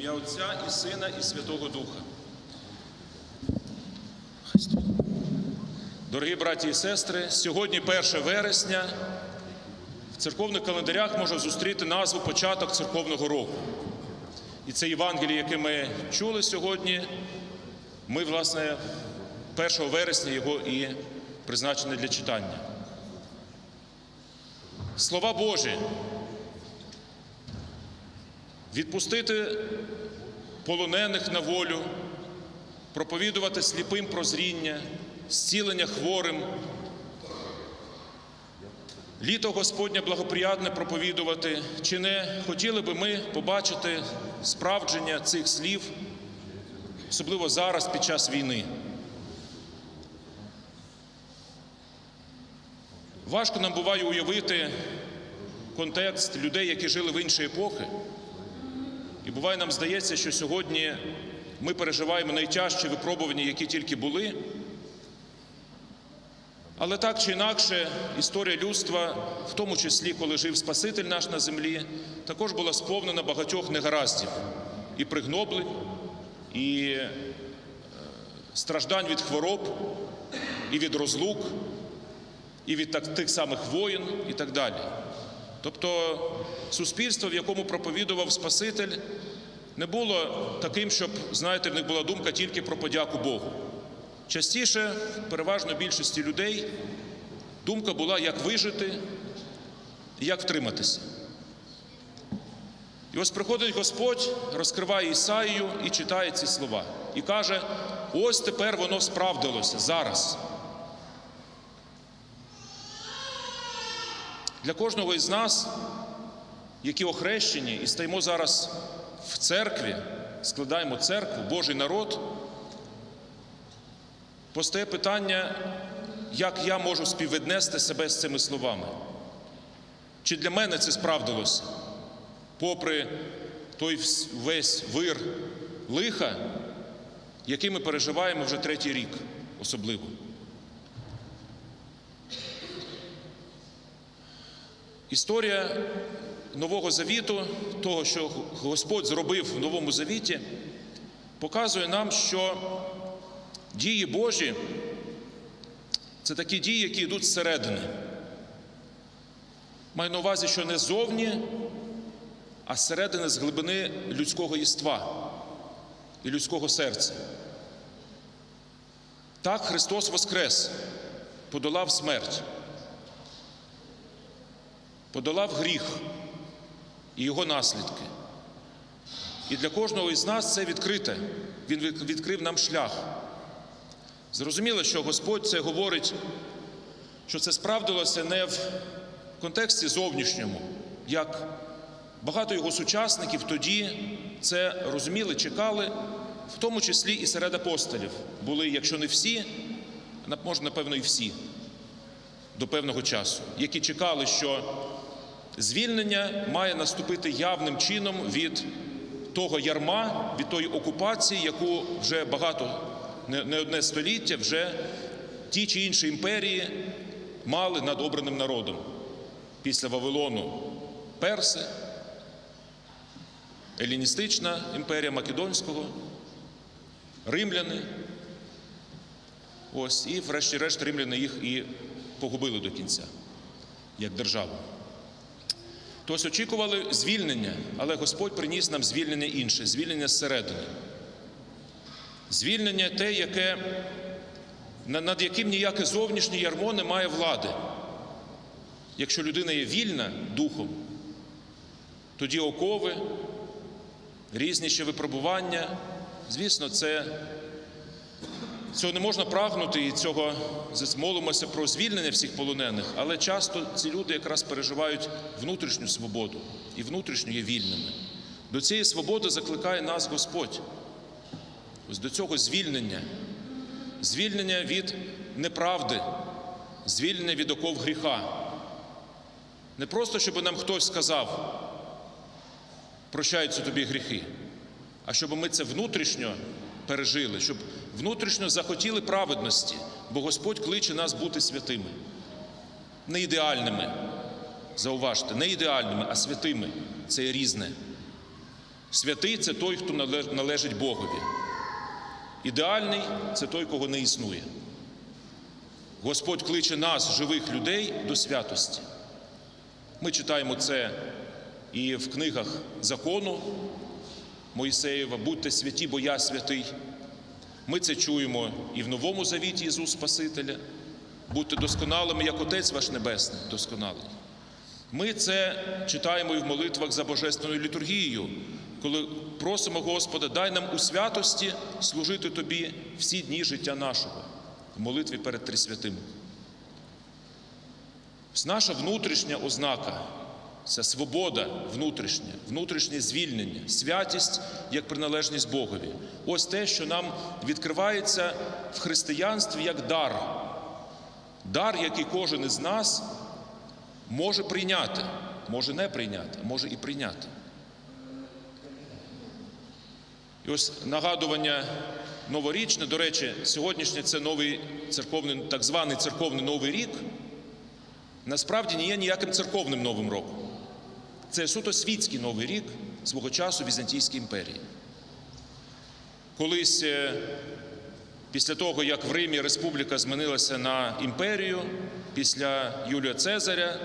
ім'я Отця і Сина, і Святого Духа. Дорогі браті і сестри, сьогодні 1 вересня в церковних календарях можна зустріти назву початок церковного року. І це Євангеліє, яке ми чули сьогодні, ми, власне, 1 вересня його і призначені для читання. Слова Божі. Відпустити полонених на волю, проповідувати сліпим прозріння, зцілення хворим. Літо Господнє благоприятне проповідувати. Чи не хотіли би ми побачити справдження цих слів, особливо зараз під час війни? Важко нам буває уявити контекст людей, які жили в інші епохи. І буває, нам здається, що сьогодні ми переживаємо найтяжчі випробування, які тільки були. Але так чи інакше, історія людства, в тому числі, коли жив Спаситель наш на землі, також була сповнена багатьох негараздів і пригноблень, і е, страждань від хвороб, і від розлук, і від тих самих воїн, і так далі. Тобто суспільство, в якому проповідував Спаситель, не було таким, щоб, знаєте, в них була думка тільки про подяку Богу. Частіше, переважно більшості людей, думка була, як вижити як втриматися. І ось приходить Господь, розкриває Ісаїю і читає ці слова. І каже: ось тепер воно справдилося зараз. Для кожного із нас, які охрещені і стоїмо зараз в церкві, складаємо церкву, Божий народ, постає питання, як я можу співвіднести себе з цими словами. Чи для мене це справдилося, попри той весь вир лиха, який ми переживаємо вже третій рік особливо. Історія Нового Завіту, того, що Господь зробив в Новому Завіті, показує нам, що дії Божі це такі дії, які йдуть зсередини. Маю на увазі, що не ззовні, а зсередини з глибини людського єства і людського серця. Так Христос Воскрес подолав смерть подолав гріх і його наслідки. І для кожного із нас це відкрите. Він відкрив нам шлях. Зрозуміло, що Господь це говорить, що це справдилося не в контексті зовнішньому, як багато його сучасників тоді це розуміли, чекали, в тому числі і серед апостолів. Були, якщо не всі, на- може, напевно, і всі до певного часу, які чекали, що звільнення має наступити явним чином від того ярма, від тої окупації, яку вже багато, не не одне століття, вже ті чи інші імперії мали над обраним народом після Вавилону перси, еліністична імперія Македонського, римляни. Ось, і врешті-решт римляни їх і погубили до кінця, як державу. Тось очікували звільнення, але Господь приніс нам звільнення інше, звільнення зсередини. Звільнення те, яке, над яким ніяке зовнішнє ярмо не має влади. Якщо людина є вільна духом, тоді окови, різні ще випробування, звісно, це Цього не можна прагнути і цього молимося про звільнення всіх полонених, але часто ці люди якраз переживають внутрішню свободу і внутрішньо є вільними. До цієї свободи закликає нас Господь. Ось до цього звільнення, звільнення від неправди, звільнення від оков гріха. Не просто, щоб нам хтось сказав, прощаються тобі гріхи, а щоб ми це внутрішньо пережили, щоб внутрішньо захотіли праведності, бо Господь кличе нас бути святими, не ідеальними. Зауважте, не ідеальними, а святими це різне. Святий це той, хто належить Богові. Ідеальний це той, кого не існує. Господь кличе нас, живих людей, до святості. Ми читаємо це і в книгах закону Моїсеєва, будьте святі, бо я святий. Ми це чуємо і в Новому Завіті Ісус Спасителя. Будьте досконалими, як Отець ваш Небесний досконалий. Ми це читаємо і в молитвах за Божественною літургією, коли просимо Господа, дай нам у святості служити Тобі всі дні життя нашого в молитві перед Трисвятим. Наша внутрішня ознака це свобода внутрішня, внутрішнє звільнення, святість як приналежність Богові. Ось те, що нам відкривається в християнстві як дар. Дар, який кожен із нас може прийняти, може не прийняти, а може і прийняти. І ось нагадування новорічне, до речі, сьогоднішнє це новий церковний, так званий церковний новий рік, насправді не є ніяким церковним новим роком. Це суто світський новий рік свого часу Візантійської імперії. Колись е, після того, як в Римі республіка змінилася на імперію, після Юлія Цезаря,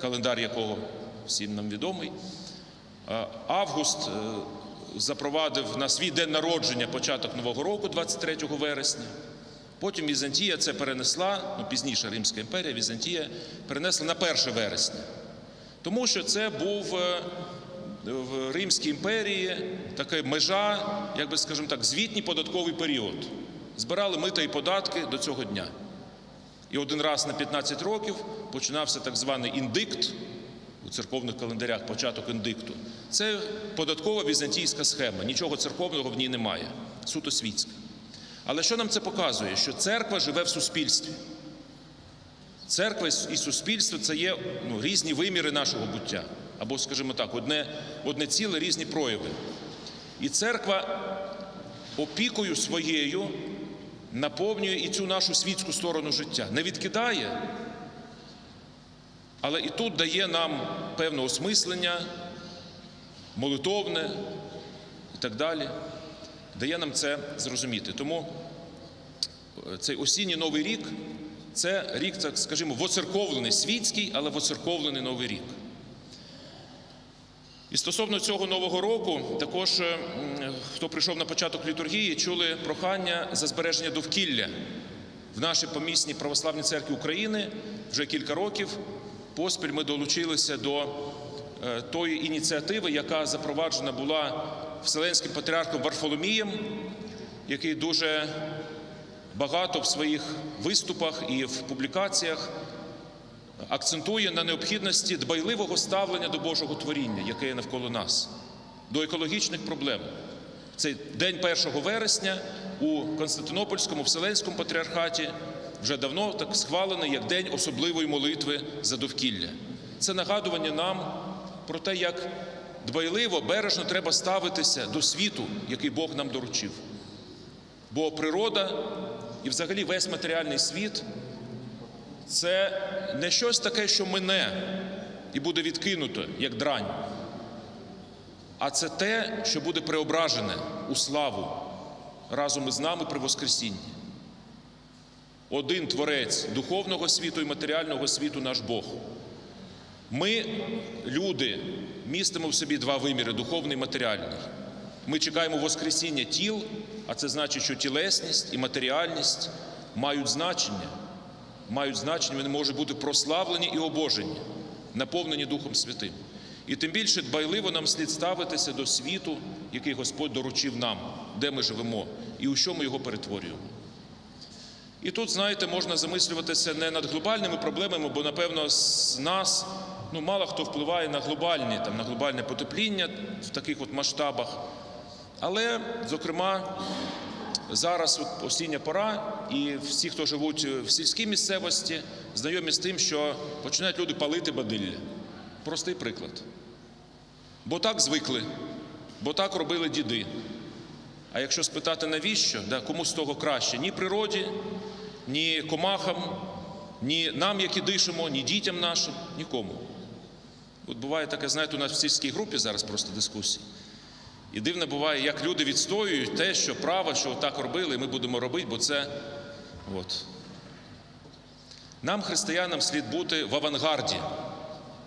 календар якого всім нам відомий, е, Август е, запровадив на свій день народження початок Нового року, 23 вересня. Потім Візантія це перенесла, ну пізніше Римська імперія, Візантія перенесла на 1 вересня. Тому що це був е, в Римській імперії така межа, як би скажімо так, звітній податковий період. Збирали мита і податки до цього дня. І один раз на 15 років починався так званий індикт у церковних календарях, початок індикту. Це податкова візантійська схема. Нічого церковного в ній немає, суто світська. Але що нам це показує? Що церква живе в суспільстві. Церква і суспільство це є ну, різні виміри нашого буття, або, скажімо так, одне, одне ціле різні прояви. І церква опікою своєю наповнює і цю нашу світську сторону життя. Не відкидає, але і тут дає нам певне осмислення, молитовне і так далі. Дає нам це зрозуміти. Тому е, цей осінній новий рік це рік, так скажімо, воцерковлений світський, але воцерковлений новий рік. І стосовно цього нового року, також хто прийшов на початок літургії, чули прохання за збереження довкілля в нашій помісній православній церкві України вже кілька років. Поспіль ми долучилися до е, тої ініціативи, яка запроваджена була Вселенським патріархом Варфоломієм, який дуже багато в своїх виступах і в публікаціях акцентує на необхідності дбайливого ставлення до Божого творіння, яке є навколо нас, до екологічних проблем. Цей день 1 вересня у Константинопольському Вселенському патріархаті вже давно так схвалений як день особливої молитви за довкілля. Це нагадування нам про те, як дбайливо, бережно треба ставитися до світу, який Бог нам доручив. Бо природа і взагалі весь матеріальний світ це не щось таке, що мине і буде відкинуто, як дрань, а це те, що буде преображене у славу разом із нами при Воскресінні. Один творець духовного світу і матеріального світу наш Бог. Ми, люди, містимо в собі два виміри духовний і матеріальний. Ми чекаємо Воскресіння тіл, а це значить, що тілесність і матеріальність мають значення, мають значення, вони можуть бути прославлені і обожені, наповнені Духом Святим. І тим більше дбайливо нам слід ставитися до світу, який Господь доручив нам, де ми живемо і у що ми його перетворюємо. І тут, знаєте, можна замислюватися не над глобальними проблемами, бо, напевно, з нас ну, мало хто впливає на глобальні, там, на глобальне потепління в таких от масштабах. Але, зокрема, зараз осіння пора, і всі, хто живуть в сільській місцевості, знайомі з тим, що починають люди палити бадилля. Простий приклад. Бо так звикли, бо так робили діди. А якщо спитати навіщо, да, кому з того краще? Ні природі, ні комахам, ні нам, які дишимо, ні дітям нашим, нікому. От буває таке, знаєте, у нас в сільській групі зараз просто дискусії. І дивно буває, як люди відстоюють те, що право, що так робили, ми будемо робити, бо це. От. Нам, християнам, слід бути в авангарді,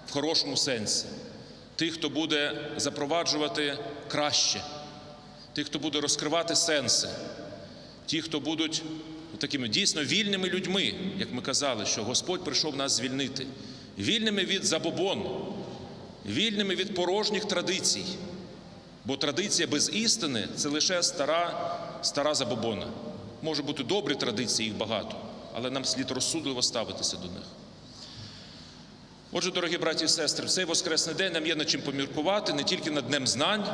в хорошому сенсі. Тих, хто буде запроваджувати краще, тих, хто буде розкривати сенси, ті, хто будуть такими дійсно вільними людьми, як ми казали, що Господь прийшов нас звільнити, вільними від забобон, вільними від порожніх традицій. Бо традиція без істини це лише стара, стара забобона. Може бути добрі традиції, їх багато, але нам слід розсудливо ставитися до них. Отже, дорогі браті і сестри, в цей воскресний день нам є над чим поміркувати не тільки над Днем знань.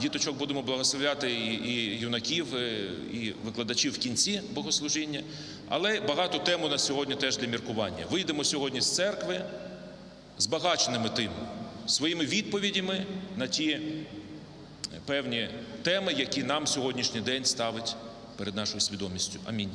Діточок будемо благословляти і, і юнаків, е, і викладачів в кінці богослужіння, але багато тем у нас сьогодні теж для міркування. Вийдемо сьогодні з церкви збагаченими тим, своїми відповідями на ті певні теми, які нам сьогоднішній день ставить перед нашою свідомістю. Амінь.